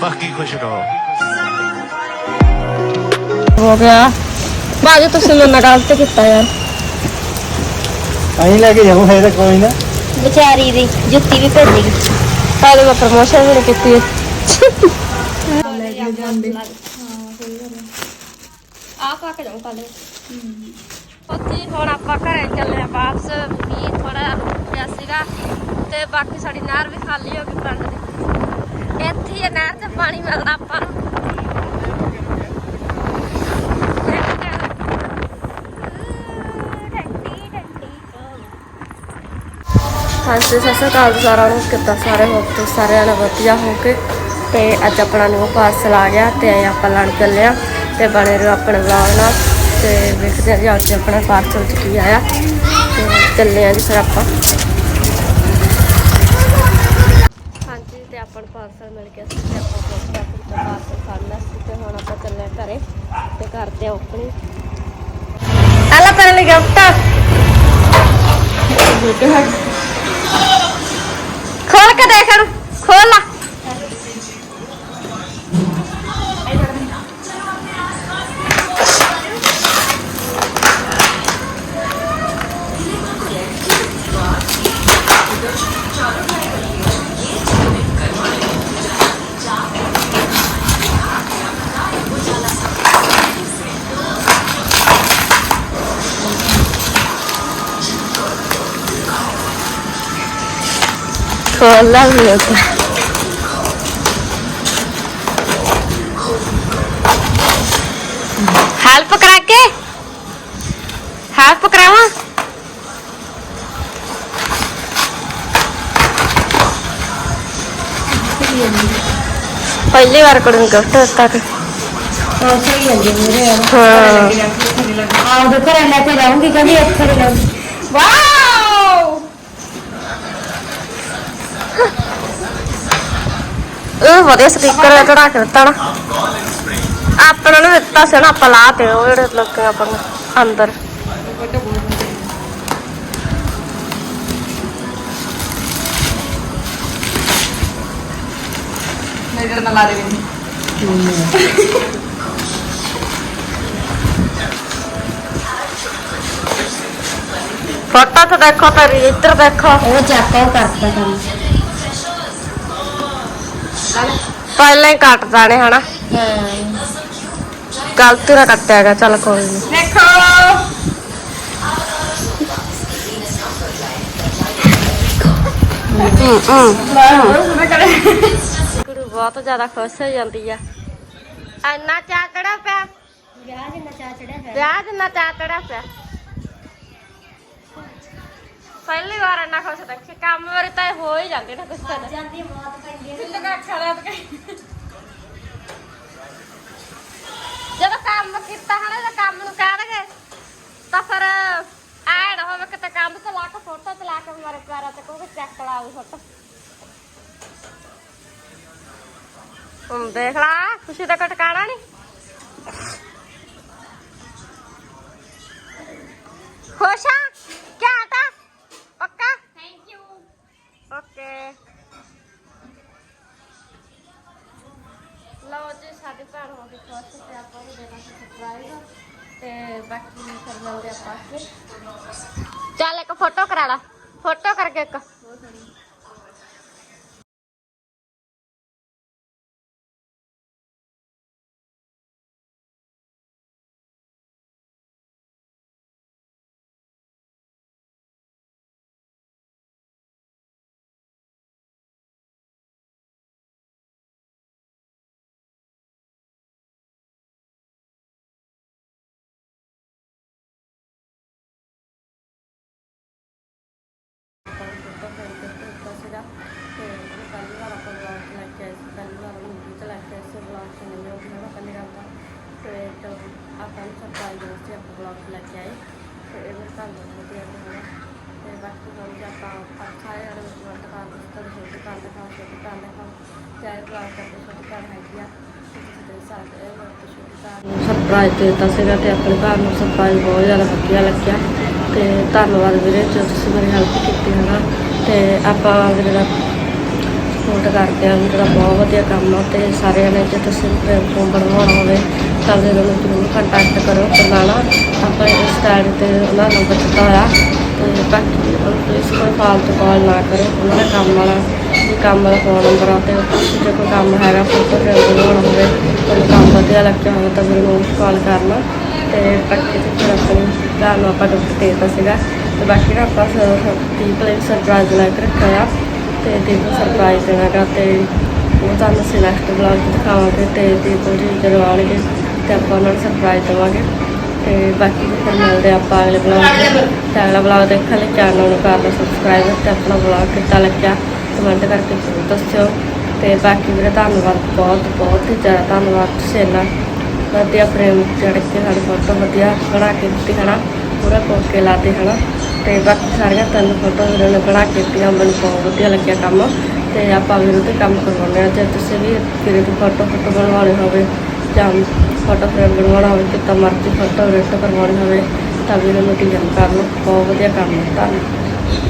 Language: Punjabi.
ਬਾਕੀ ਖੁਸ਼ ਰਹੋ। ਹੋ ਗਿਆ। ਬਾਜੂ ਤੁਸੀਂ ਮੇਰੇ ਨਾਲ ਗਲਤ ਕੀਤਾ ਯਾਰ। ਅਸੀਂ ਲੈ ਕੇ ਜਾਊਂ ਫਿਰ ਕੋਈ ਨਾ। ਵਿਚਾਰੀ ਦੀ ਜੁੱਤੀ ਵੀ ਭੇਜੀ ਗਈ ਸਾਡੇ ਮੈਂ ਪ੍ਰਮੋਸ਼ਨ ਵੀ ਨਹੀਂ ਕੀਤੀ ਆ ਪਾ ਕੇ ਜਾਉਂ ਕੱਲ ਉੱਥੇ ਹੁਣ ਆਪਾਂ ਘਰੇ ਚੱਲੇ ਆ ਵਾਪਸ। ਵੀ ਥੋੜਾ ਪਿਆ ਸੀਗਾ। ਤੇ ਬਾਕੀ ਸਾਡੀ ਨਹਿਰ ਵੀ ਖਾਲੀ ਹੋ ਗਈ ਪਿੰਡ ਦੀ ਇੱਥੇ ਹੀ ਨਹਿਰ ਤੇ ਪਾਣੀ ਮਿਲਦਾ ਆਪਾਂ ਨੂੰ। ਹਾਂਜੀ, ਸਤਿ ਸ਼੍ਰੀ ਅਕਾਲ ਸਾਰਿਆਂ ਨੂੰ। ਕਿੱਦਾਂ ਸਾਰੇ? ਹੋ ਤੁਸੀਂ ਸਾਰਿਆਂ ਨਾਲ ਵਧੀਆ ਹੋ ਕੇ ਤੇ ਅੱਜ ਆਪਣਾ ਨੂੰ ਪਾਰਸਲ ਆ ਗਿਆ ਤੇ ਆਪਾਂ ਲੜ ਚੱਲੇ ਆ ਤੇ ਬਣੇ ਰਹੋ ਆਪਣੇ ਵਲੌਗ ਨਾਲ। ਤੇ ਵੇਖਦੇ ਹਾਂ ਜੀ ਅੱਜ ਆਪਣਾ ਪਾਰਸਲ ਚ ਕੀ ਆਇਆ। ਤੇ ਚੱਲੇ ਆ ਜੀ ਫਿਰ ਆਪਾਂ ਹਾਂਜੀ ਤੇ ਆਪਾਂ ਨੂੰ ਪਾਰਸਲ ਮਿਲ ਗਿਆ ਸੀ ਤੇ ਆਪਾਂ ਪੋਸਟ ਆਫਿਸ ਤੋਂ ਪਾਰਸਲ ਫੜਨਾ ਸੀ ਤੇ ਹੁਣ ਆਪਾਂ ਚੱਲੇ ਆ ਘਰੇ ਤੇ ਕਰਦੇ ਆ ਓਪਨਿੰਗ ਆਲਾ ਤੇਰੇ ਲਈ ਗਿਫਟ ਖੋਲ ਕੇ ਦੇਖ ਖੋਲ ਲਾ। ਉਹ ਹੈਲਪ ਕਰਾ ਕੇ ਹੈਲਪ ਕਰਾਵਾਂ ਪਹਿਲੀ ਵਾਰ ਕੁੜੀ ਨੂੰ ਗਿਫਟ ਦਿੱਤਾ ਤੇ ਹਾਂ ਸਹੀ ਜਾਂਦੀ ਮੇਰੇ ਹਾਂ ਆਹ ਦੇ ਘਰੇ ਲੈ ਕੇ ਜਾਊਂਗੀ ਕਹਿੰਦੀ ਇੱਥੇ ਲੈ ਜਾਊਂਗੀ ਇਹ ਵਧੀਆ ਸਪੀਕਰ ਚੜਾ ਕੇ ਦਿੱਤਾ ਨਾ। ਆਪਣਾ ਨੂੰ ਦਿੱਤਾ ਸੀ ਨਾ ਆਪਾਂ ਲਾ ਤੇ ਉਹ ਜਿਹੜੇ ਲੋਕ ਆਪਾਂ ਨੂੰ ਅੰਦਰ। ਮੇਰੇ ਨਾਲ ਲਾ ਦੇਣੀ ਫੋਟੋ ਤਾਂ ਦੇਖੋ ਤੇਰੀ ਇੱਧਰ ਦੇਖੋ। ਉਹ ਚੱਕਾ ਉਹ ਕਰਦਾ ਕੰਮ। ਪਹਿਲਾਂ ਹੀ ਕੱਟ ਜਾਣੇ ਹਨਾ। ਹਾਂ। ਗਲਤੀ ਨਾਲ ਕੱਟਿਆ ਗਿਆ ਚੱਲ ਕੋਈ ਨਹੀਂ ਦੇਖੋ। ਕੁੜੀ ਬਹੁਤ ਜ਼ਿਆਦਾ ਖੁਸ਼ ਹੋ ਜਾਂਦੀ ਆ। ਇੰਨਾ ਚਾਹ ਚੜਾ ਪਿਆ? ਵਿਆਹ ਜਿੰਨਾ ਚਾ ਚੜਿਆ ਹੈ ਵਿਆਹ ਜਿੰਨਾ ਚਾਹ ਚੜਾ ਪਿਆ। ਪਹਿਲੀ ਵਾਰ ਇੰਨਾ ਖੁਸ਼ ਦੇਖੀ ਕੰਮ ਵਾਰੀ ਤਾਂ ਹੋ ਹੀ ਜਾਂਦੇ ਨਾ ਕੁਛ ਤਾਂ। ਜਾਂਦੀ ਮੌਤ ਪੈਂਦੀ ਹੈ ਲਗਾ ਖੜਾ ਤੇ ਜਦੋਂ ਕੰਮ ਕੀਤਾ ਹਨਾ ਤਾਂ ਕੰਮ ਨੂੰ ਕਹਿਣਗੇ ਤਾਂ ਫਿਰ ਐ ਨਾ ਹੋਵੇ ਕਿਤੇ ਕੰਮ ਤੇ ਲਾ ਕੇ ਫੋਟੋ ਤੇ ਲਾ ਕੇ ਮਾਰੇ ਪਿਆਰਾ ਤੇ ਕੋਈ ਚੱਕ ਲਾ ਉਹ ਫੋਟੋ। ਹੁਣ ਦੇਖ ਲਾ ਖੁਸ਼ੀ ਦਾ ਕੋਈ ਟਿਕਾਣਾ ਨਹੀਂ ਖੁਸ਼ ਆ? ਭੈਣ ਤੇ ਆਪਾਂ ਨੂੰ ਦੇਣਾ ਸੀ ਸਰਪ੍ਰਾਈਜ਼ ਤੇ ਬਾਕੀ ਫਿਰ ਮਿਲਦੇ ਆਪਾਂ ਅੱਗੇ ਚੱਲ ਇੱਕ ਫੋਟੋ ਕਰਾ ਲਾ। ਫੋਟੋ ਕਰਕੇ ਇੱਕ। ਫੋਟੋ ਲੈ ਕੇ ਆਏ ਤੇ ਇਹ ਘਰ ਦੇ ਵਧੀਆ ਹੋਣਾ। ਤੇ ਬਾਕੀ ਹੁਣ ਜੇ ਆਪਾਂ ਅੱਛਾ ਹੈ ਔਰ ਵਲੌਗ ਕਰ ਦਿੱਤਾ ਤੇ ਛੋਟੀ ਕਰ ਦਿਖਾ ਛੋਟੀ ਕਰ ਦਿਖਾ ਚਾਹੇ ਵਲੌਗ ਕਰਦੇ ਛੋਟੀ ਕਰ ਹੈਗੀ ਆ। ਸਰਪ੍ਰਾਈਜ਼ ਦਿੱਤਾ ਸੀਗਾ ਤੇ ਆਪਣੇ ਘਰ ਨੂੰ ਸਰਪ੍ਰਾਈਜ਼ ਬਹੁਤ ਜ਼ਿਆਦਾ ਵਧੀਆ ਲੱਗਿਆ। ਤੇ ਧੰਨਵਾਦ ਵੀਰੇ, ਜੋ ਤੁਸੀਂ ਮੇਰੀ ਹੈਲਪ ਕੀਤੀ ਹੈ ਨਾ। ਤੇ ਆਪਾਂ ਵੀਰੇ ਦਾ ਸਪੋਰਟ ਕਰਦੇ ਆ, ਵੀਰ ਦਾ ਬਹੁਤ ਵਧੀਆ ਕੰਮ ਆ। ਤੇ ਸਾਰਿਆਂ ਨੇ ਜੇ ਤੁਸੀਂ ਪ੍ਰੇਮ ਬਣਵਾਉਣਾ ਹੋਵੇ ਤਾਂ ਦੇ ਨੂੰ ਜ਼ਰੂਰ ਕੰਟੈਕਟ ਕਰੋ ਕਰਨਾਲਾ ਆਪਾਂ ਇਸ ਸਟਾਈਲ ਤੇ ਉਹਨਾਂ ਨੰਬਰ ਦਿੱਤਾ ਹੋਇਆ। ਤੇ ਬਾਕੀ ਪੁਲਿਸ ਕੋਈ ਫਾਲਤੂ ਕਾਲ ਨਾ ਕਰੋ। ਉਹਨਾਂ ਦਾ ਕੰਮ ਵਾਲਾ, ਵੀ ਕੰਮ ਵਾਲਾ ਫੋਨ ਨੰਬਰ ਆ ਤੇ ਜੇ ਕੋਈ ਕੰਮ ਹੈਗਾ, ਫੋਟੋ ਫਰੇਮ ਹੋਵੇ ਕੋਈ ਕੰਮ ਵਧੀਆ ਲੱਗਿਆ ਹੋਵੇ ਤਾਂ ਮੈਨੂੰ ਨੂੰ ਕਾਲ ਕਰਨਾ। ਤੇ ਬਾਕੀ ਤੇ ਫਿਰ ਆਪਣੇ ਘਰ ਨੂੰ ਆਪਾਂ ਡਾਕਟਰ ਦੇ ਦਿੱਤਾ ਸੀਗਾ। ਤੇ ਬਾਕੀ ਨਾ ਆਪਾਂ ਦੀਪ ਲਈ ਸਰਪ੍ਰਾਈਜ਼ ਲੈ ਕੇ ਰੱਖਿਆ ਆ। ਤੇ ਦੀਪ ਨੂੰ ਦੇਣਾ ਗਾ ਤੇ ਉਹ ਤੁਹਾਨੂੰ ਅਸੀਂ ਨੈਕਸਟ ਦਿਖਾਵਾਂਗੇ ਤੇ ਦੀਪ ਜੀ ਜਦੋਂ ਆਉਣਗੇ ਤੇ ਆਪਾਂ ਉਹਨਾਂ ਨੂੰ ਸਰਪ੍ਰਾਈਜ਼ ਦੇਵਾਂਗੇ। ਤੇ ਬਾਕੀ ਫਿਰ ਮਿਲਦੇ ਆਪਾਂ ਅਗਲੇ ਵਲੌਗ 'ਚ ਤੇ ਅਗਲਾ ਵਲੌਗ ਦੇਖਣ ਲਈ ਚੈਨਲ ਨੂੰ ਕਰ ਲਓ ਸਬਸਕ੍ਰਾਈਬ ਤੇ ਆਪਣਾ ਵਲੌਗ ਕਿੱਦਾਂ ਲੱਗਿਆ ਕਮੈਂਟ ਕਰਕੇ ਜ਼ਰੂਰ ਦੱਸਿਓ। ਤੇ ਬਾਕੀ ਵੀਰੇ ਧੰਨਵਾਦ, ਬਹੁਤ ਬਹੁਤ ਹੀ ਜ਼ਿਆਦਾ ਧੰਨਵਾਦ ਤੁਸੀਂ ਇੰਨਾ ਵਧੀਆ ਫਰੇਮ ਚੜ੍ਹ ਕੇ ਸਾਡੀ ਫੋਟੋ ਵਧੀਆ ਬਣਾ ਕੇ ਦਿੱਤੀ ਹੈ ਨਾ ਪੂਰਾ ਕੋਕੇ ਲਾਤੇ ਹੈ ਨਾ ਤੇ ਬਾਕੀ ਸਾਰੀਆਂ ਤਿੰਨ ਫੋਟੋ ਵੀਰੇ ਨੇ ਬਣਾ ਕੇ ਦਿੱਤੀਆਂ, ਮੈਨੂੰ ਬਹੁਤ ਵਧੀਆ ਲੱਗਿਆ ਕੰਮ। ਤੇ ਆਪਾਂ ਵੀਰੇ ਤੇ ਕੰਮ ਕਰਵਾਉਂਦੇ ਆ ਜੇ ਤੁਸੀਂ ਵੀ ਵੀਰੇ ਦੀ ਫੋਟੋ ਫੋਟੋ ਬਣਵਾਉਣੀ ਹੋਵੇ ਜਾਂ ਫੋਟੋ ਫਰੇਮ ਬਣਵਾਉਣਾ ਹੋਵੇ ਕਿਤਾ ਮਰਜ਼ੀ ਫੋਟੋ ਰੈਟ ਕਰਵਾਉਣੀ ਹੋਵੇ, ਤਾਂ ਵੀਰੇ ਨੂੰ ਡੀਐਮ ਕਰ ਲਓ ਬਹੁਤ ਵਧੀਆ ਕੰਮ ਹੈ। ਧੰਨਵਾਦ।